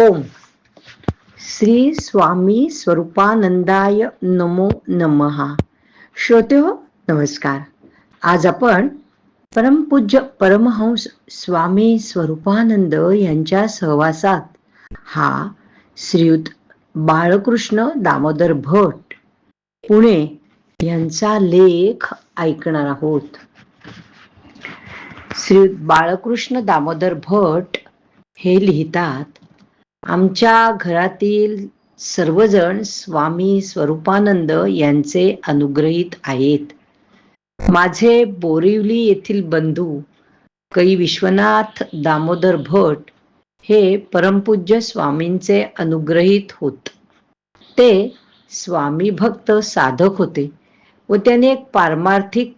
ओम. श्री स्वामी स्वरूपानंदाय नमो नमहा श्रोते हो नमस्कार. आज आपण परमपूज्य परमहंस स्वामी स्वरूपानंद यांच्या सहवासात हा श्रीयुत बाळकृष्ण दामोदर भट पुणे यांचा लेख ऐकणार आहोत. श्री बाळकृष्ण दामोदर भट हे लिहितात आमच्या घरातील सर्वजण स्वामी स्वरूपानंद यांचे अनुग्रहित आहेत. माझे बोरिवली येथील बंधू कै विश्वनाथ दामोदर भट हे परमपूज्य स्वामींचे अनुग्रहित होत. ते स्वामी भक्त साधक होते व त्याने एक पारमार्थिक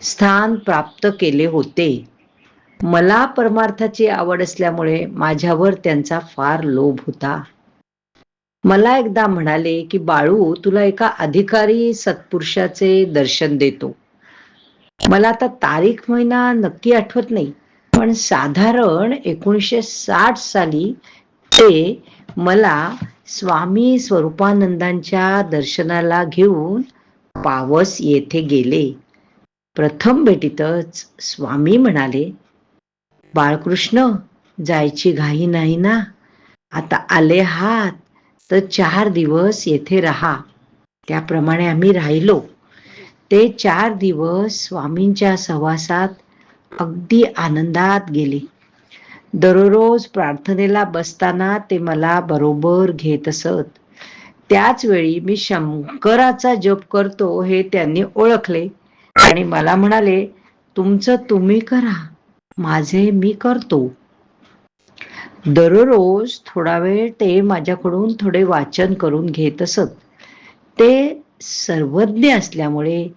स्थान प्राप्त केले होते. मला परमार्थाची आवड असल्यामुळे माझ्यावर त्यांचा फार लोभ होता. मला एकदा म्हणाले की बाळू तुला एका अधिकारी सत्पुरुषाचे दर्शन देतो. मला आता तारीख महिना नक्की आठवत नाही पण साधारण एकोणीसशे साठ साली ते मला स्वामी स्वरूपानंदांच्या दर्शनाला घेऊन पावस येथे गेले. प्रथम भेटीतच स्वामी म्हणाले बाळकृष्ण जायची घाई नाही ना? आता आले हात तर चार दिवस येथे राहा. त्याप्रमाणे आम्ही राहिलो. ते चार दिवस स्वामींच्या सहवासात अगदी आनंदात गेले. दररोज प्रार्थनेला बसताना ते मला बरोबर घेत असत. त्याच वेळी मी शंकराचा जप करतो हे त्यांनी ओळखले आणि मला म्हणाले तुमचं तुम्ही करा. माझे मी करतो. दररोज थोडा वेळ ते माझ्याकडून थोडे वाचन करून घेत असत. ते सर्वज्ञ असल्यामुळे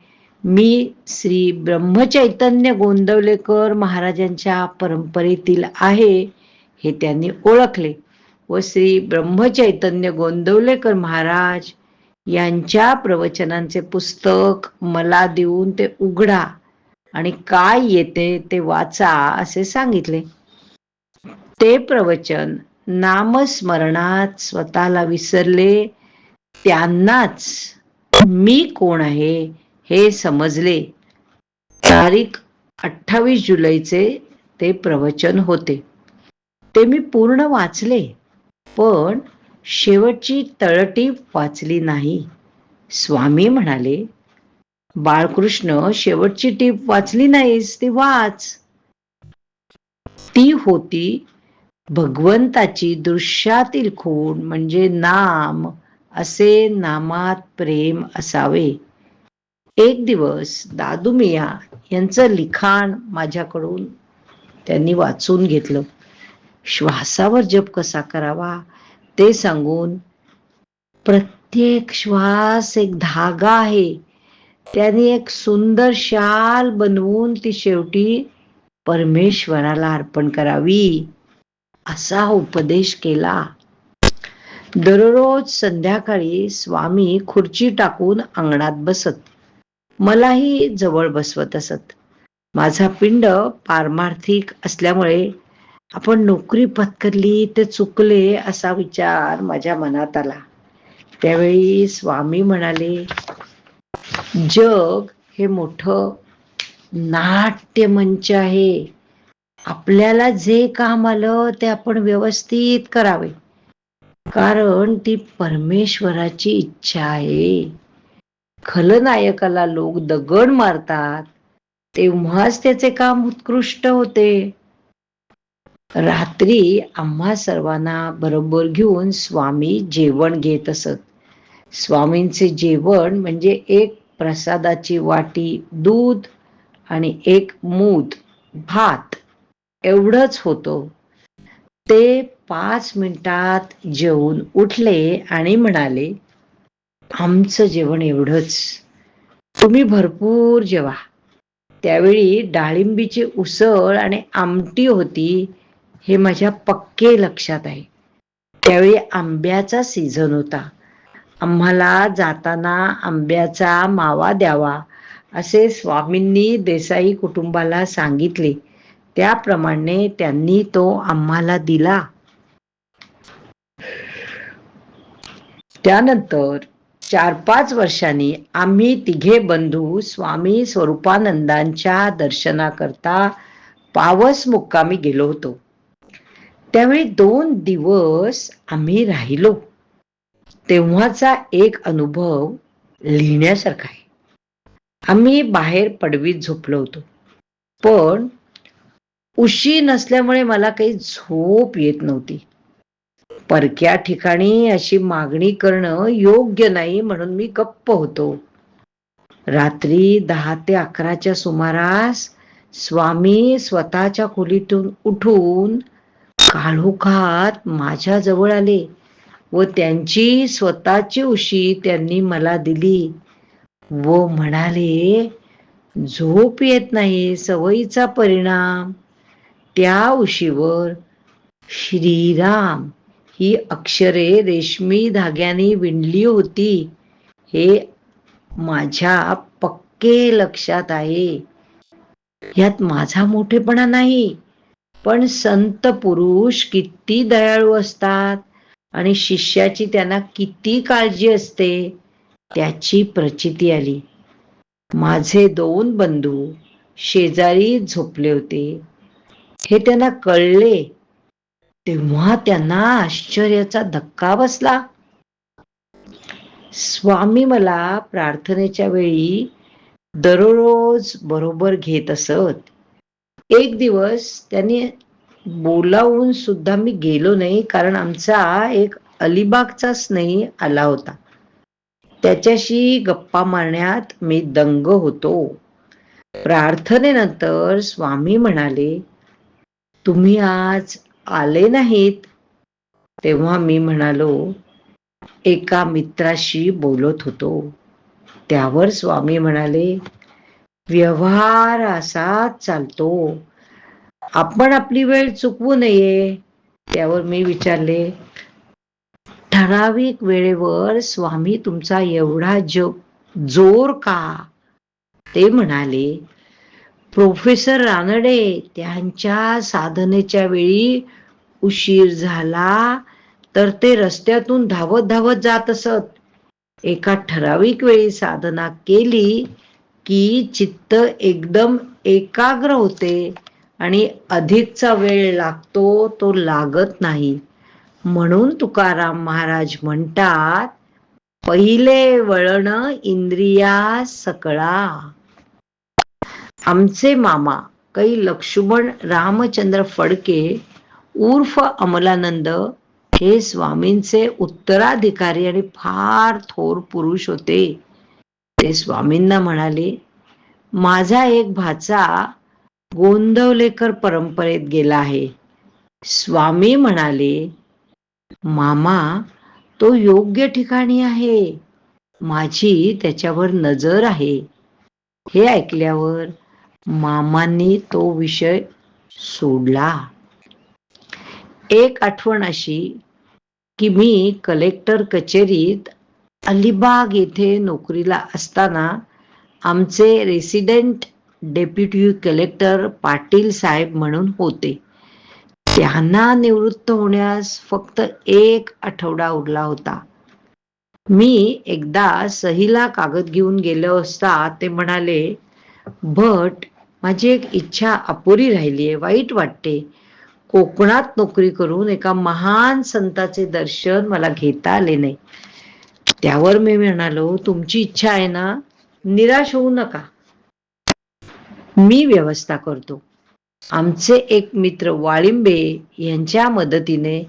मी श्री ब्रह्मचैतन्य गोंदवलेकर महाराजांच्या परंपरेतील आहे हे त्यांनी ओळखले व श्री ब्रह्मचैतन्य गोंदवलेकर महाराज यांच्या प्रवचनांचे पुस्तक मला देऊन ते उघडा. आणि काय येते ते वाचा असे सांगितले. ते प्रवचन नामस्मरणात स्वतःला विसरले. त्यांनाच मी कोण आहे हे समजले. तारीख अठ्ठावीस जुलैचे ते प्रवचन होते. ते मी पूर्ण वाचले पण शेवटची तळटीप वाचली नाही. स्वामी म्हणाले बाळकृष्ण शेवटची टीप वाचली नाहीस ती वाच. ती होती भगवंताची दृश्यातील खूण म्हणजे नाम. असे नामात प्रेम असावे. एक दिवस दादूमिया यांचं लिखाण माझ्याकडून त्यांनी वाचून घेतलं. श्वासावर जप कसा करावा ते सांगून प्रत्येक श्वास एक धागा आहे. त्यांनी एक सुंदर शाल बनवून ती शेवटी परमेश्वराला अर्पण करावी. असा उपदेश केला. दररोज संध्याकाळी स्वामी खुर्ची टाकून अंगणात बसत. मलाही जवळ बसवत असत. माझा पिंड पारमार्थिक असल्यामुळे आपण नोकरी पत्करली ते चुकले असा विचार माझ्या मनात आला. त्यावेळी स्वामी म्हणाले जग हे मोठं नाट्य मंच आहे. आपल्याला जे काम आलं ते आपण व्यवस्थित करावे. कारण ती परमेश्वराची इच्छा आहे. खलनायकाला लोक दगड मारतात. तेव्हाच त्याचे काम उत्कृष्ट होते. रात्री आम्हा सर्वांना बरोबर घेऊन स्वामी जेवण घेत असत. स्वामींचे जेवण म्हणजे एक प्रसादाची वाटी दूध आणि एक मूद भात एवढंच होतं. ते पाच मिनिटात जेवून उठले आणि म्हणाले आमचं जेवण एवढंच. तुम्ही भरपूर जेवा. त्यावेळी डाळिंबीची उसळ आणि आमटी होती हे माझ्या पक्के लक्षात आहे. त्यावेळी आंब्याचा सीझन होता. आम्हाला जाताना आंब्याचा मावा द्यावा असे स्वामींनी देसाई कुटुंबाला सांगितले. त्याप्रमाणे त्यांनी तो आम्हाला दिला. त्यानंतर चार पाच वर्षांनी आम्ही तिघे बंधू स्वामी स्वरूपानंदांच्या दर्शनाकरता पावस मुक्कामी गेलो होतो. त्यावेळी दोन दिवस आम्ही राहिलो. तेव्हाचा एक अनुभव लिहिण्यासारखा आहे. आम्ही बाहेर पडवीत झोपलो होतो. पण उशी नसल्यामुळे मला काही झोप येत नव्हती. परक्या ठिकाणी अशी मागणी करणं योग्य नाही म्हणून मी गप्प होतो. रात्री दहा ते अकराच्या सुमारास स्वामी स्वतःच्या खोलीतून उठून काळोखात माझ्या जवळ आले. व त्यांची स्वतःची उशी त्यांनी मला दिली. व म्हणाले झोप येत नाही सवयीचा परिणाम. त्या उशीवर श्रीराम ही अक्षरे रेशमी धाग्याने विणली होती. हे माझ्या पक्के लक्षात आहे. यात माझा मोठेपणा नाही पण संत पुरुष किती दयाळू असतात. आणि शिष्याची त्यांना किती काळजी असते त्याची प्रचिती आली. माझे दोन बंधू शेजारी झोपले होते. हे त्यांना कळले. तेव्हा त्यांना आश्चर्याचा धक्का बसला. स्वामी मला प्रार्थनेच्या वेळी दररोज बरोबर घेत असत. एक दिवस त्यांनी बोलावून सुद्धा मी गेलो नाही कारण आमचा एक अलिबागचा स्नेही आला होता. त्याच्याशी गप्पा मारण्यात मी दंग होतो. प्रार्थनेनंतर स्वामी म्हणाले तुम्ही आज आले नाहीत. तेव्हा मी म्हणालो एका मित्राशी बोलत होतो. त्यावर स्वामी म्हणाले व्यवहार असाच चालतो. आपण आपली वेळ चुकवू नये त्यावर मी विचारले. ठराविक वेळेवर स्वामी तुमचा एवढा जो जोर का? ते म्हणाले प्रोफेसर रानडे त्यांच्या साधनेच्या वेळी उशीर झाला तर ते रस्त्यातून धावत धावत जात असत. एका ठराविक वेळी साधना केली की चित्त एकदम एकाग्र होते. आणि अधिकचा वेळ लागतो तो लागत नाही. म्हणून तुकाराम महाराज म्हणतात पहिले वळण इंद्रिया सकळा. आमचे मामा कै लक्ष्मण रामचंद्र फडके उर्फ अमलानंद हे स्वामींचे उत्तराधिकारी आणि फार थोर पुरुष होते. ते स्वामींना म्हणाले माझा एक भाचा गोंदवलेकर परंपरेत गेला आहे. स्वामी म्हणाले मामा तो योग्य ठिकाणी आहे. माझी त्याच्यावर नजर आहे. हे ऐकल्यावर मामांनी तो विषय सोडला. एक आठवण अशी की मी कलेक्टर कचेरीत अलिबाग येथे नोकरीला असताना आमचे resident deputy collector Patil Saheb म्हणून होते. त्यांना निवृत्त होण्यास फक्त एक आठवडा उरला होता. मी एकदा सहीला कागद घेऊन गेलो असता ते म्हणाले भट माझी एक इच्छा अपुरी राहिली आहे वाईट वाटते. कोकणात नोकरी करून एका महान संताचे दर्शन मला घेता आले नाही. त्यावर मी म्हणालो तुमची इच्छा आहे ना? निराश होऊ नका. मी व्यवस्था करतो. आमचे एक मित्र वाळिंबे यांच्या मदतीने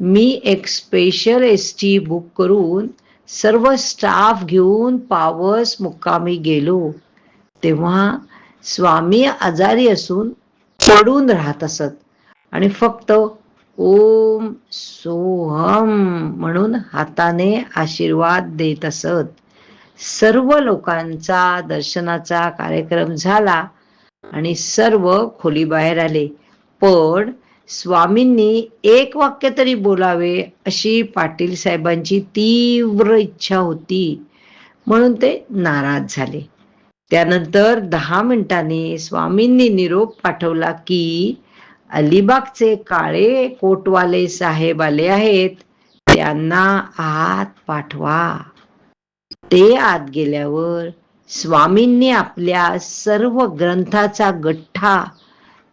मी एक स्पेशल एस टी बुक करून सर्व स्टाफ घेऊन पावस मुक्कामी गेलो. तेव्हा स्वामी आजारी असून पडून राहत असत आणि फक्त ओम सोहम म्हणून हाताने आशीर्वाद देत असत. सर्व लोकांचा दर्शनाचा कार्यक्रम झाला. आणि सर्व खोली बाहेर आले. पण स्वामींनी एक वाक्य तरी बोलावे अशी पाटील साहेबांची तीव्र इच्छा होती. म्हणून ते नाराज झाले. त्यानंतर दहा मिनिटांनी स्वामींनी निरोप पाठवला की अलिबागचे काळे कोटवाले साहेब आले आहेत. त्यांना आत पाठवा. ते आत गेल्यावर स्वामींनी आपल्या सर्व ग्रंथाचा गठ्ठा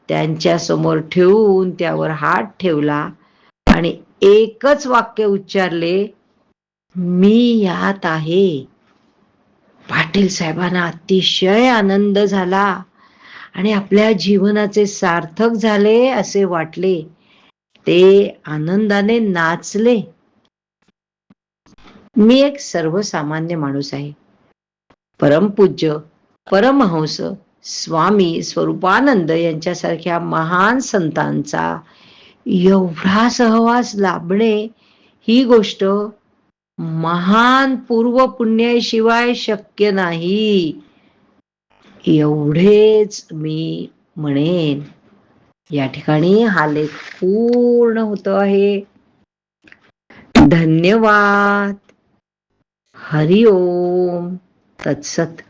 त्यांच्यासमोर ठेवून त्यावर हात ठेवला आणि एकच वाक्य उच्चारले मी यात आहे. पाटील साहेबांना अतिशय आनंद झाला आणि आपल्या जीवनाचे सार्थक झाले असे वाटले. ते आनंदाने नाचले. मी एक सर्वसामान्य माणूस आहे. परमपूज्य परमहंस स्वामी स्वरूपानंद यांच्यासारख्या महान संतांचा एवढा सहवास लाभणे ही गोष्ट महान पूर्व पुण्याशिवाय शक्य नाही. एवढेच मी म्हणेन. या ठिकाणी हा लेख पूर्ण होतो आहे. धन्यवाद. हरिओम. तत्सत